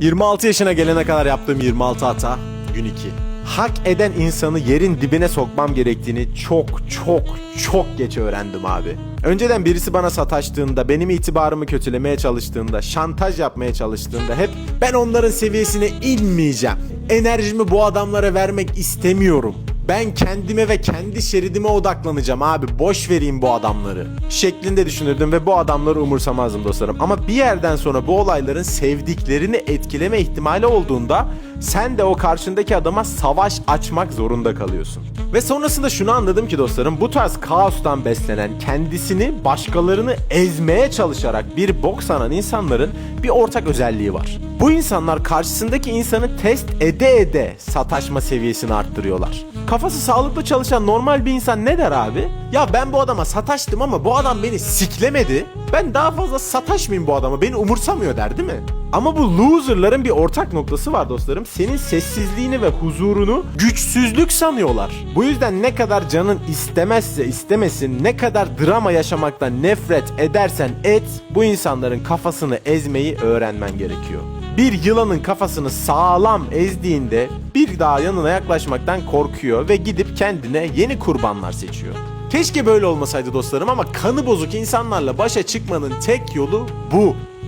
26 yaşına gelene kadar yaptığım 26 hata gün 2. Hak eden insanı yerin dibine sokmam gerektiğini çok çok çok geç öğrendim abi. Önceden birisi bana sataştığında, benim itibarımı kötülemeye çalıştığında, şantaj yapmaya çalıştığında hep ben onların seviyesine inmeyeceğim. Enerjimi bu adamlara vermek istemiyorum. Ben kendime ve kendi şeridime odaklanacağım abi. Boş vereyim bu adamları. Şeklinde düşünürdüm ve bu adamları umursamazdım dostlarım. Ama bir yerden sonra bu olayların sevdiklerini etkileme ihtimali olduğunda sen de o karşındaki adama savaş açmak zorunda kalıyorsun. Ve sonrasında şunu anladım ki dostlarım bu tarz kaostan beslenen kendisini başkalarını ezmeye çalışarak bir bok sanan insanların bir ortak özelliği var. Bu insanlar karşısındaki insanı test ede ede sataşma seviyesini arttırıyorlar. Kafası sağlıklı çalışan normal bir insan ne der abi? Ya ben bu adama sataştım ama bu adam beni siklemedi. Ben daha fazla sataşmayayım bu adama. Beni umursamıyor der değil mi? Ama bu loserların bir ortak noktası var dostlarım. Senin sessizliğini ve huzurunu güçsüzlük sanıyorlar. Bu yüzden ne kadar canın istemezse istemesin, ne kadar drama yaşamaktan nefret edersen et, bu insanların kafasını ezmeyi öğrenmen gerekiyor. Bir yılanın kafasını sağlam ezdiğinde bir daha yanına yaklaşmaktan korkuyor ve gidip kendine yeni kurbanlar seçiyor. Keşke böyle olmasaydı dostlarım ama kanı bozuk insanlarla başa çıkmanın tek yolu bu.